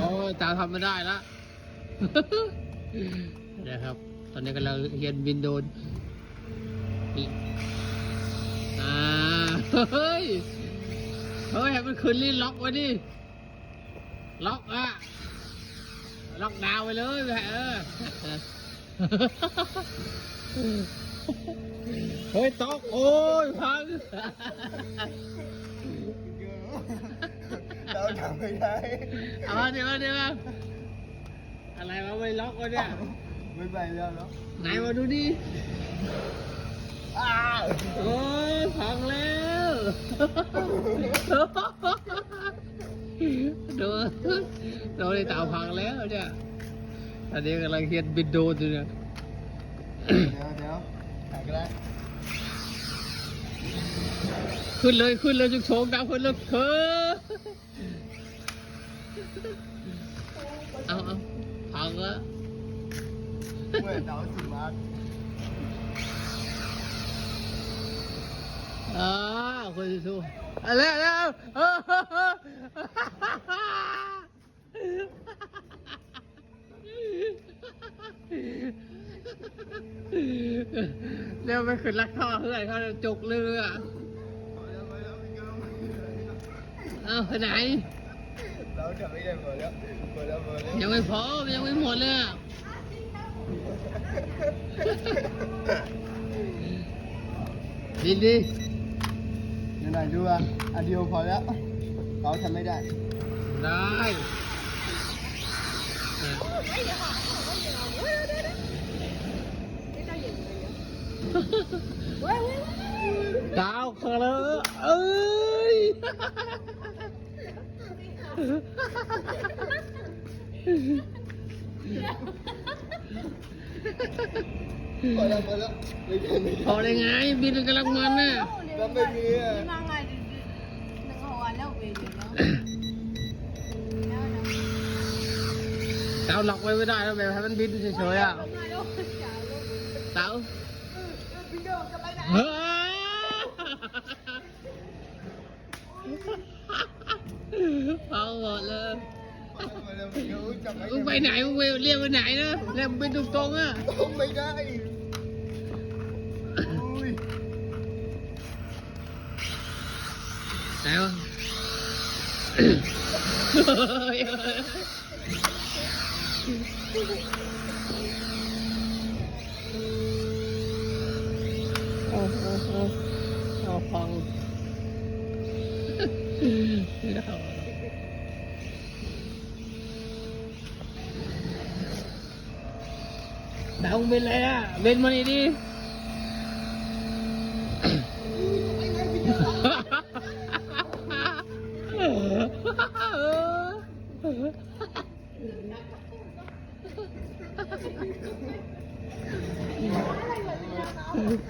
อ้ยตาทำไม่ได้ละนะครับ ตอนนี้กำลังเรียนวินโดนอ่าเฮ้ย เฮ้ยมันคืนลิ้นล็อกไว้ดิ ล็อกอะล็อกดาวไปเลยแหเออเฮ้ยตกโอ้ยพัง เราทำไม่ได้เอามาเดี๋ยวมาเดี๋ยวมาอะไรวะไม่ล็อกวะเนี่ยไม่ไปแล้วเนาะไหนมาดูดิอ้าวโอ้ยพังแล้วดูดูในเต่าพังแล้วเนี่ยตอนนี้กำลังเฮียนบินโดรนอยู่เนี่ยเดี๋ยวเดี๋ยวหายก็ได้ ขึ้นเลยขึ้นเลยจุกโฉมดาวขึ้นเลยเฮ้อเอาเอาพังล้วเมื่อเราสุดมาอ่าคนสู้อะไรแล้วเออ เร็วไปขึ้นลักท่อเพื่อนเขาจะจุกเรือเอาไปไหนเราทำไม่ได้หมดแล้วหมดแล้วหมดแล้วยังไม่พอยังไม่หมดเลยอะดีดีเดี๋ยวหน่อยดูอะอันเดียวพอแล้วเราทำไม่ได้ ได้ ดาวเคลอเอ้ยพอแล้วพอแล้วไม่ได้ไม่พอได้ไง บินกำลังมันน่ะก็ไม่มีอะมาวแล้วเต้าหลอกไว้ไม่ได้แล้วแบบให้มันบินเฉยๆอะเต้าว ไม่รู้จับมึงไปไหนมึงไปเรียกไปไหนนะเรียกไปตรงๆอะ ต้องไม่ได้อุ้ย ไหนวะโอ้โหเอาฟังดาวเป็นไรอะเป็นมานี่ดิเออ